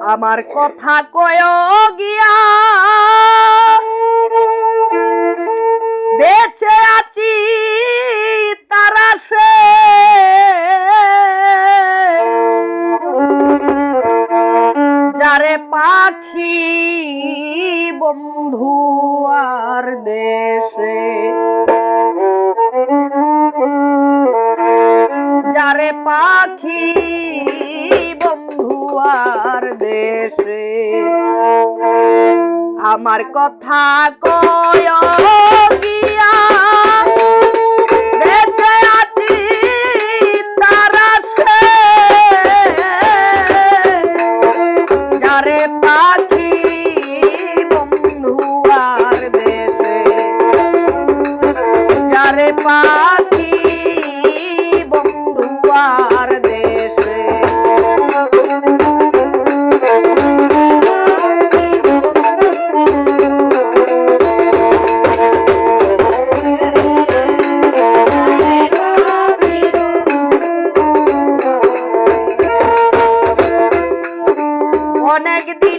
আমার কথা কয় গিয়া। বেঁচে আছি তারা সে। যারে পাখি বন্ধু আর দেশে। যারে পাখি আমার কথা কয় অনেক দিন হয়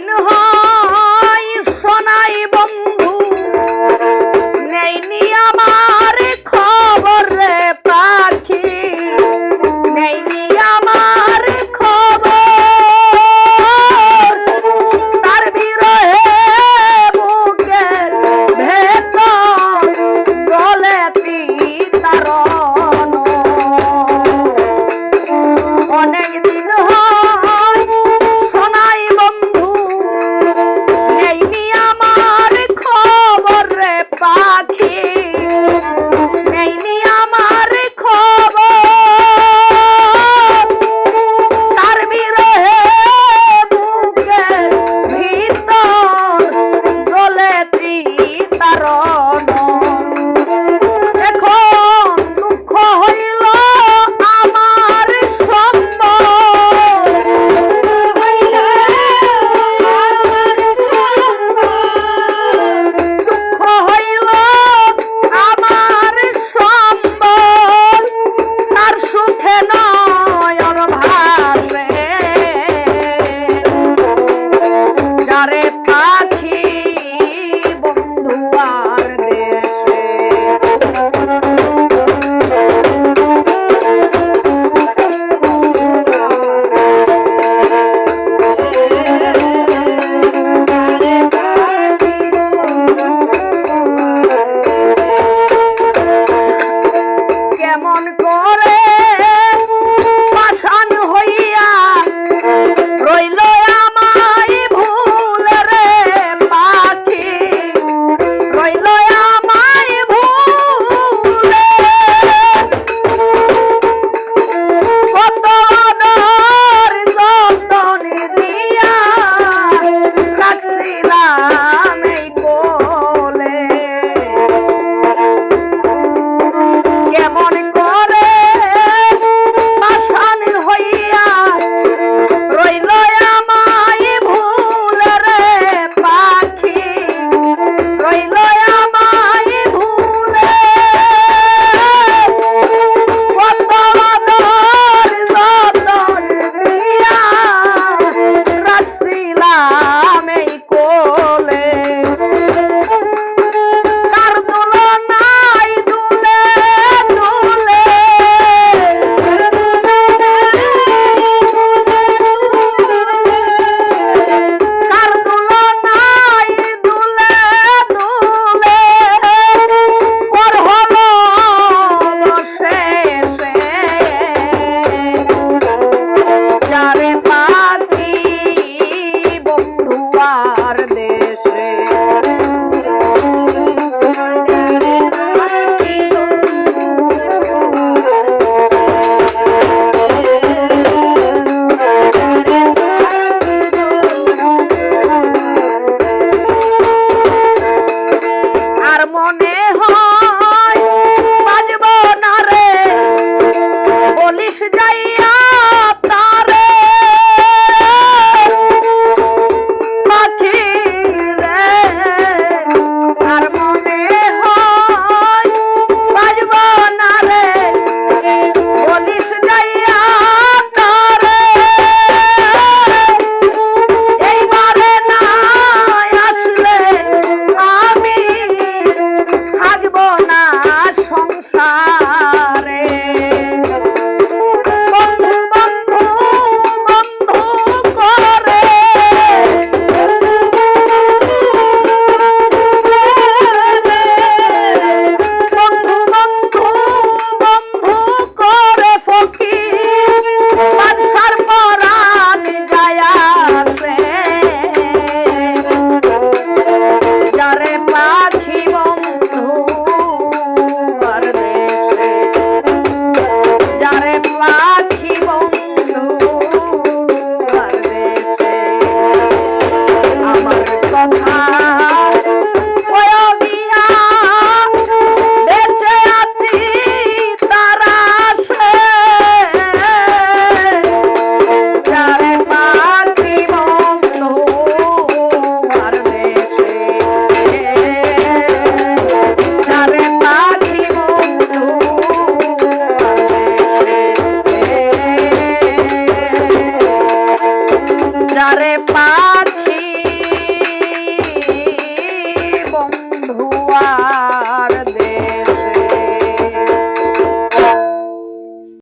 যারে পা